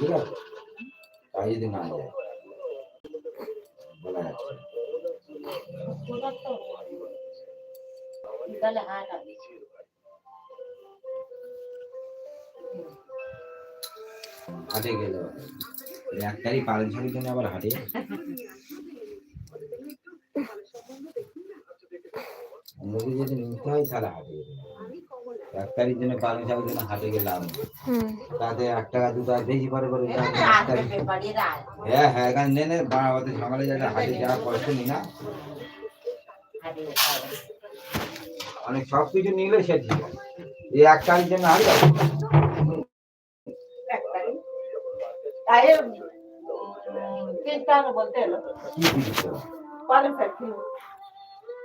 ঠিক আছে তাই যদি না যায়। বলা যাচ্ছে। তাহলে হাট হাটে গেলে হবে। এই এক তারিখ পালন শাকের জন্য আবার হাটে? যদি নিতে হয় তাহলে হাটে তারিখ জন্য পালন শাকের জন্য হাটে গেলাম। তাতে এক টাকা দু টাকা বেশি পরে পরে হ্যাঁ হ্যাঁ এখানে নে নে বাড়াবাতে সকালে যাতে হাটে যাওয়া কষ্ট নি না। অনেক সব কিছু নিলে সে ঠিক। এই এক তারিখ জন্য হাটে যাব।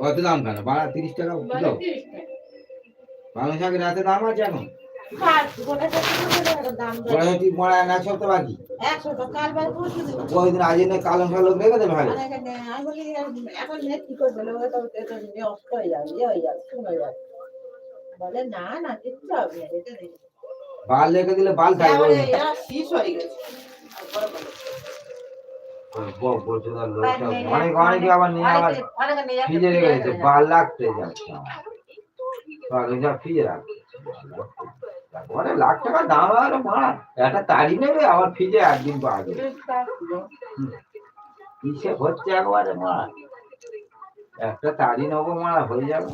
কত দাম কেন? বাড়া তিরিশ টাকা। পালং শাকের রাতে দাম আছে এখন? মরা এক সপ্তাহ বাকি। আজ কালং শাক লোক দেবে ভালো বলি ইয়ে বলে রেখে দিলে বাল হয়ে অনেক অনেকে আবার নিয়ে আবার অনেকে- অনেকে নিয়ে যাচ্ছে, ফ্রিজে রেখে দিচ্ছে বাল লাগতে যাচ্ছে ফ্রিজে পরে লাখ টাকা দাম আর মারা একটা তাড়ি নেবে, আবার ফ্রিজে একদিন আগে। কিসে হচ্ছে একবারে মারা একটা তাড়ি নেব মারা হয়ে যাবে।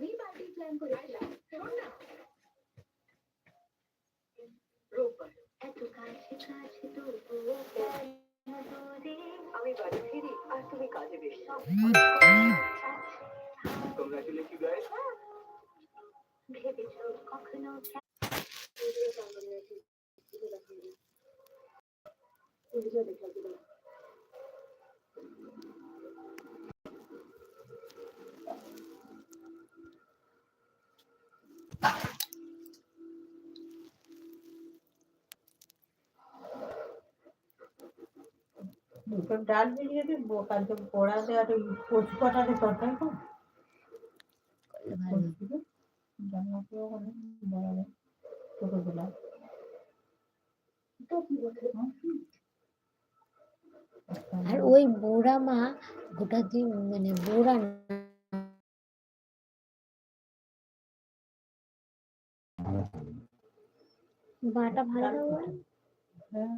আমি পার্টি প্ল্যান করেছিলাম শোন না? রোববার এত কাছে কাছে দূরে? আমি বাড়ি ফিরি আর তুমি কাজে বেশি ভেবেছ কখনো ডাল মিলিয়ে দিই কালকে আর ওই কচু কটাতে তরকারি আর বুড়া মা গোটা দিন মানে বুড়া না মাটা ভালো? হ্যাঁ,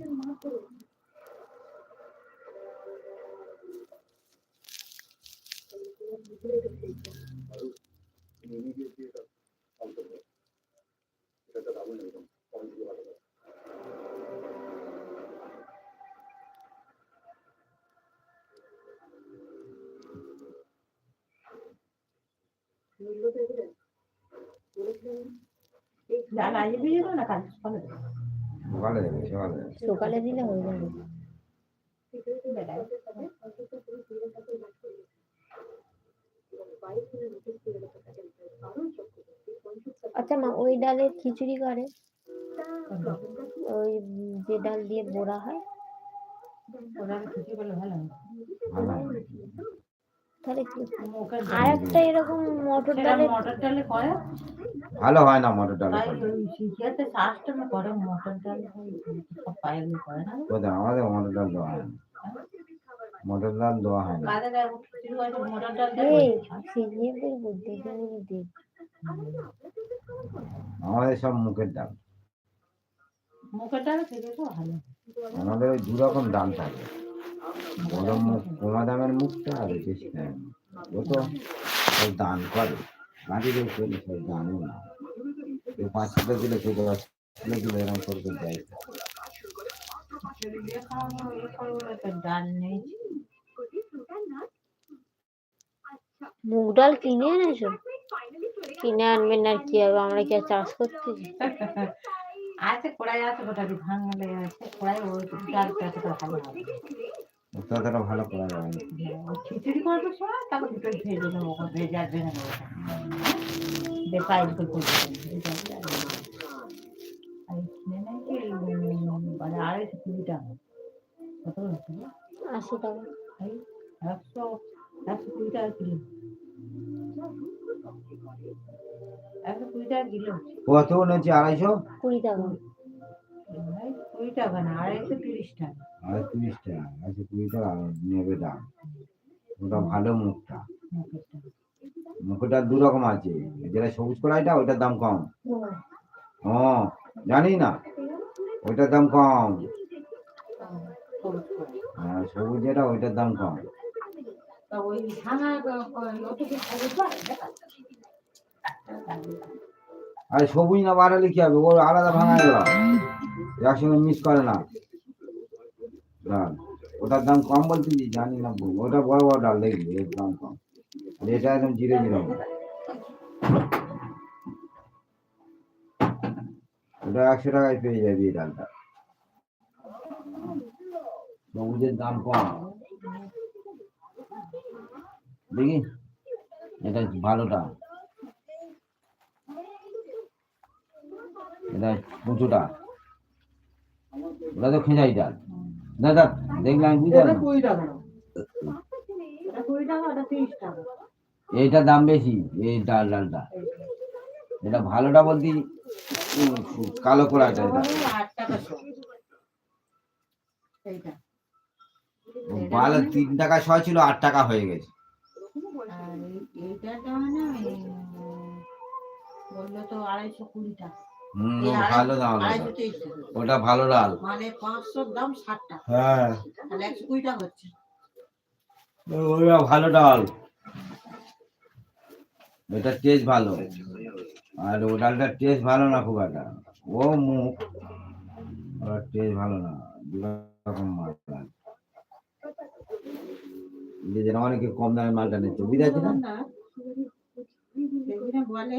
কেন ভালো হবে? ঠান্ডার সকালে দেবো। সকালে দিলে হয়ে যাবে। আচ্ছা মা ওই ডালের খিচুড়ি করে? ওই যে ডাল দিয়ে বোড়া হয়? ওরা ছুটি করলে ভালো হয়। তাহলে আর একটা এরকম মটর ডালের মটর ডালে করে ভালো হয় না মটর ডাল করে মটর ডাল সব পায়ে করে না। কোথায় আমাদের মটর ডাল দেওয়া হয় মটর ডাল দেওয়া হয় না। মটর ডাল বুদ্ধি আমাদের সব মুখের ডাল। মুখের ডাল থেকে তো ভালো। আমাদের ওই দু রকম ডাল থাকে। বড় মুখ কমা মুখটা আর বেশি ও তো সব দান করে। দিয়ে করি সব দানও না। কেউ পাঁচ কিলো দিলে কেউ দশ কিলো দিলে এরকম দেয়। ডাল মুগ ডাল কিনে এনেছো? কিনে আনবেন না আর কি হবে? আমরা কি আর চাষ করতেছি আছে কড়াই আছে গোটা ভাঙলে আছে। কড়াই ওই এতটা ভালো হবে ততটা ভালো করা যাবে খিচুড়ি করব সময় তারপর দুটো ভেজে নেব ভেজে আর ভেঙে নেব দিয়ে পাইপ করে করে দেবো আর কিনে নেই কি উম, মানে আড়াইশো কুড়ি টাকা। কত আশি টাকা। এই একশো একশো কুড়ি টাকা কিলো। একশো কুড়ি টাকা কিলো। কত নিয়েছি আড়াইশো? কুড়ি টাকা। কুড়ি টাকা না আড়াইশো তিরিশ টাকা। আর তিরিশ টাকা আচ্ছা কুড়ি টাকা নেবে দাম ওটা ভালো মুখটা। মুখটা দু রকম আছে। যেটা সবুজ কড়াইটা, ওইটার দাম কম। হ্যাঁ জানি না? ওইটার দাম কম। আর সবুজ যেটা, ওইটার দাম কম। তা আর সবুজ না বাড়ালে কি হবে? ওর আলাদা ভাঙা একসঙ্গে মিস করে না। ডাল ওটার দাম কম বলতেছি জানি না। ওটা বড় বড় ডাল দেখবি, এর দাম কম। আর এটা একদম জিরে জিরে। ওটা একশো টাকায় পেয়ে যাবি ডালটা। সবুজের দাম কম। দেখি? এটা ভালোটা এটা উঁচুটা ওটা তো খেঁচাই ডাল। দাদা দেখলাম টাকা এইটার দাম বেশি এই ডাল ডালটা। এটা ভালোটা বলতে কালো এটা। শো এইটা। ভালো তিন টাকা ছয় ছিল আট টাকা হয়ে গেছে। আর এইটা দাম না বলল তো আড়াইশো কুড়ি টাকা ভালো দাম ওটা। ভালো ডাল। মানে পাঁচশোর দাম ষাট টাকা। হ্যাঁ। তাহলে একশো কুড়ি টাকা হচ্ছে। ওটা ভালো ডাল। এটা টেস্ট ভালো। আর ও ডালটার টেস্ট ভালো না খুব একটা। ও মুখ ওর টেস্ট ভালো না। দু রকম মাল ডাল। অনেকে কম দামের মালটা নিচ্ছে। বুঝতে পারছি না? না বলে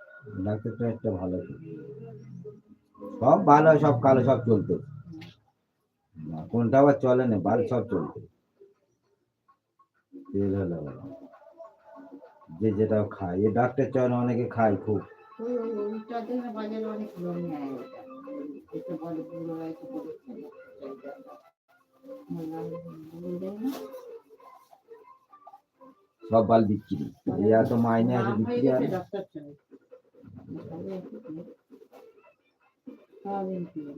ডাক্তারটা একটা ভালো। সব ভালো, সব কালো, সব চলতো। কোনটা আবার চলে না, ভালো, সব চলতো। যে যেটা খায়, এই ডাক্তার চয়ন অনেকে খায় খুব। বলে সব বাল বিক্রি। এত মাইনে আছে বিক্রি আর। ডক্টর চয়েস সব ইনক্লুড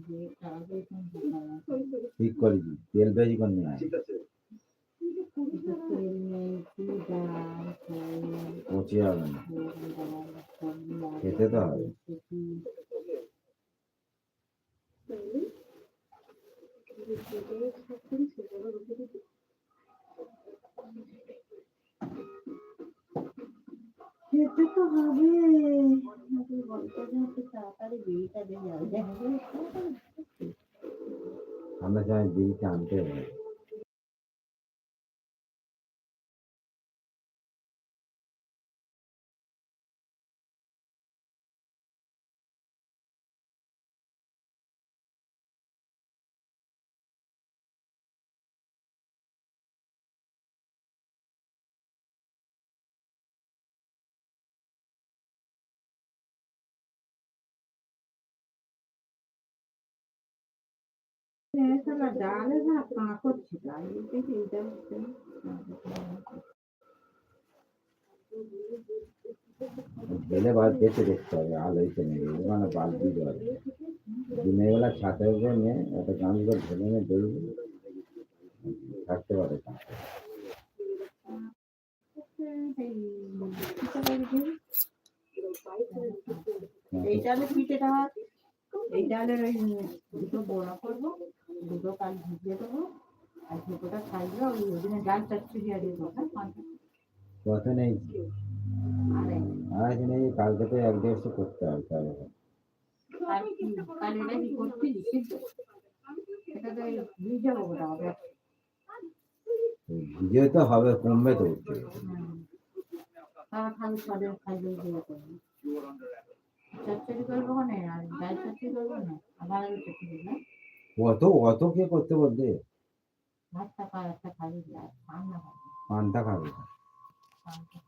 যে টাকা ঠিক করেছি তেল বেশি করে নিয়ে আয় তেল নেই কি ডাল ফল পচে যাবে না খেতে তো হবে খেতে তো হবে আমরা চাই বিড়িটা আনতে হবে। এখানে ডালে না কাঁকড় ছিল আমি দেখি এটা হচ্ছে গেলে বার বেঁচে দেখতে হবে আলোই তো নেই ওখানে বাদ দিতে এই ডালে ডালের ওই দুটো বড়া করব দুটো কাল ভিজিয়ে দেবো আর দুটোটা খাইবে ওই ওদিনে ডাল চচ্চড়ি আর দেবো হ্যাঁ পাঁচটা। নেই। আর নেই কালকে তো এক দেড়শো করতে হবে তাহলে। কাল তো ভিজে হবে ভিজে তো হবে কমবে তো। তারা খালি খাইবে দিয়ে চচ্চড়ি করব আর ডাল চচ্চড়ি করব না আবার আলু চচ্চড়ি না? অত অত কে করতে বলতে ভাতটা পা একটা খালি আর ঠান্ডা হবে পান্তা খাবে। পান্তা।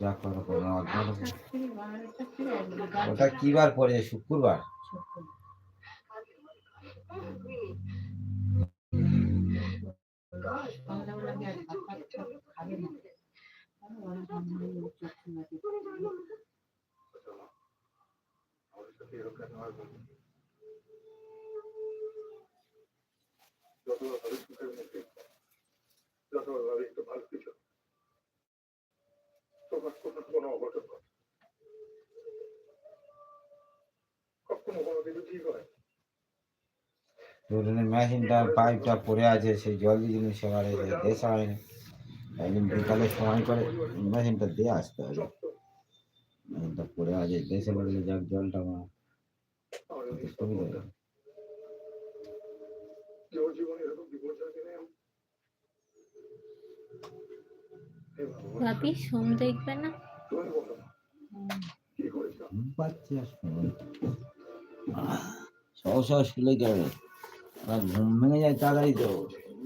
যা করো করো ওটা কি বার পড়ে শুক্রবার। সন্ধ্যাবেলা কি আর ভাত টাত খাবে না তাহলে ওরা সন্ধ্যাবেলা এই চচ্চড়ি বাটি যতভাবে সুখের মধ্যে যতভাবে একটু ভালো কিছু তোমার কোনো কোনো অঘটন ঘটে কখনো কোনো কিছু ঠিক হয় দুজনের মেশিনটা পাইপটা পড়ে আছে সেই জল দিয়ে সেবারে দেশা হয়নি একদিন বিকালে সময় করে মেশিনটা দিয়ে আসতে হবে। মেশিনটা পড়ে আছে দেশে লাগলে যাক জলটা আমার সুবিধা ভাবি সোম দেখবে না? কি করেছ ঘুম পাচ্ছে আর সময় সহ সহ শুলে যাবে আর ঘুম ভেঙে যায় তাড়াতাড়ি তো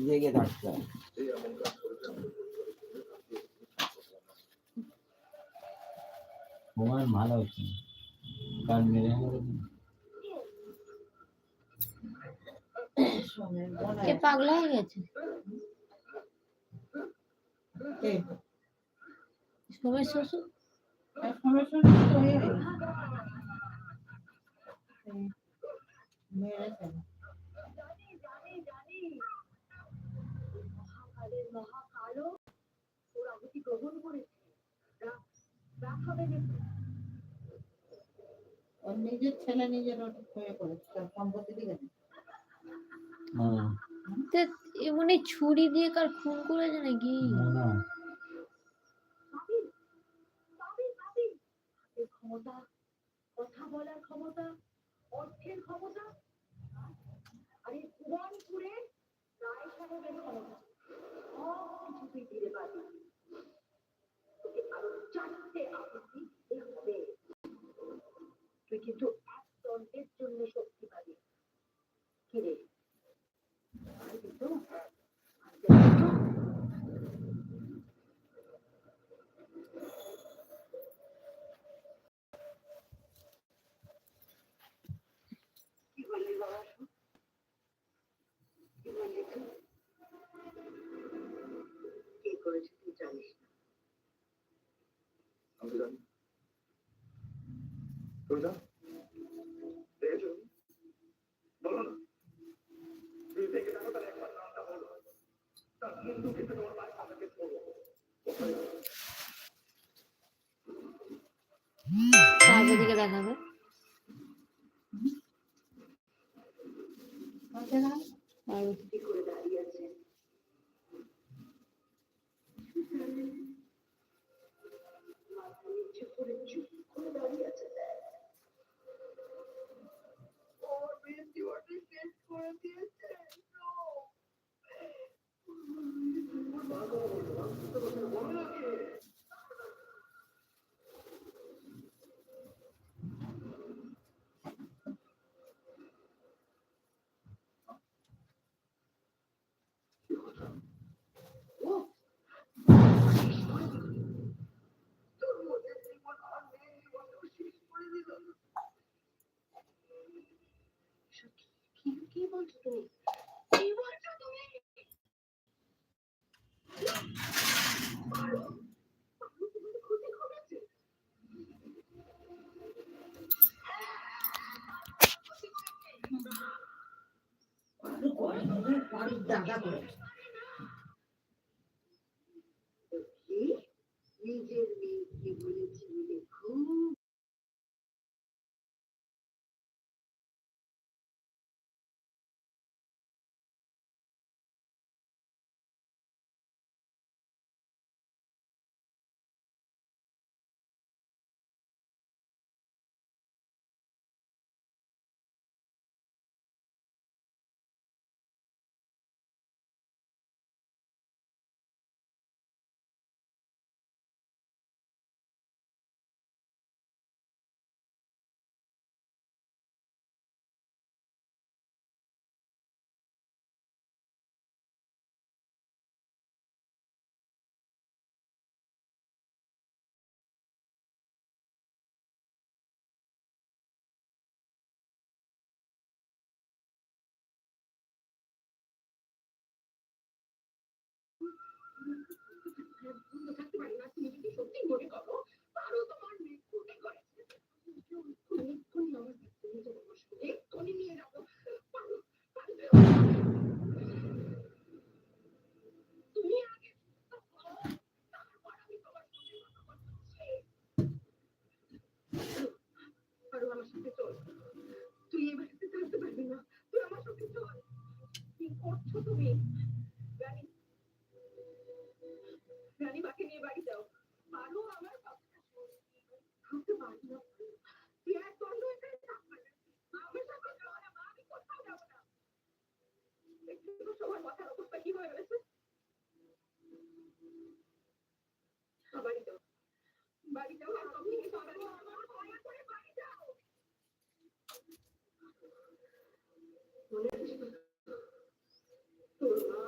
জেগে থাকতে হয়। এই এমন কাজ করেছ তোমার ভালো হচ্ছে না। কাল মেরে গেলে সোমের বোন কে পাগলা হয়ে গেছে আছে। সোমের শ্বশুর আর সোমের সঙ্গে তো হয়ে গেছে। এই মেরেছে না। মহাকালের মহাকালও ওর আহুতি গ্রহণ করেছে। ওর নিজের ছেলে নিজের হয়ে করেছে তার সম্পত্তি দিকে না। হুম, তে এমনি ছুরি দিয়ে কার খুন করেছে নাকি? ক্ষমতা কথা বলার ক্ষমতা অর্থের ক্ষমতা আরে রায় সাহেবের ক্ষমতা। সব কিছু তুই দিতে কিন্তু কিন্তু কি কি মনে আমার তুমি তারপর আমি তোমার আমার সাথে চল তুই এ বাড়িতে পারবি না। তুই আমার সাথে চল। কি করছ তুমি? সবার মাথার অবস্থা কি হয়ে রয়েছে? বাড়ি যাও বাড়ি যাও আর আপনি সবাই মনে আছে তোর মা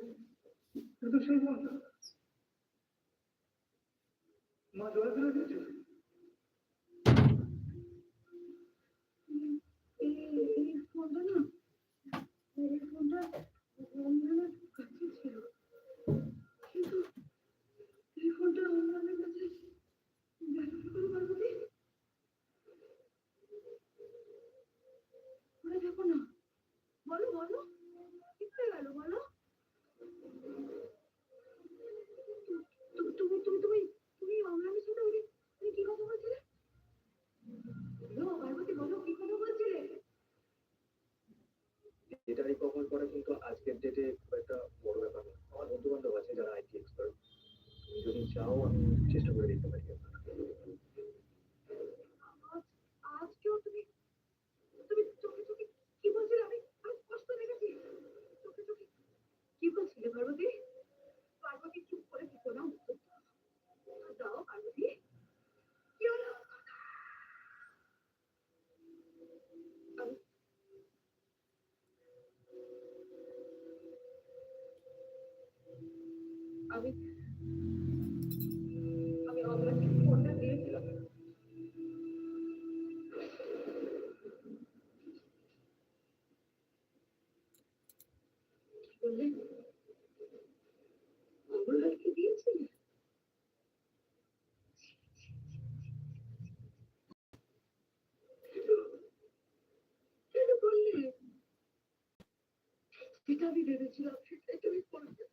যেটা আমি ভেবেছিলাম সেটাই তুমি করলে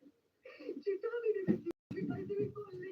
যেটা আমি ভেবেছিলাম সেটাই তুমি করলে।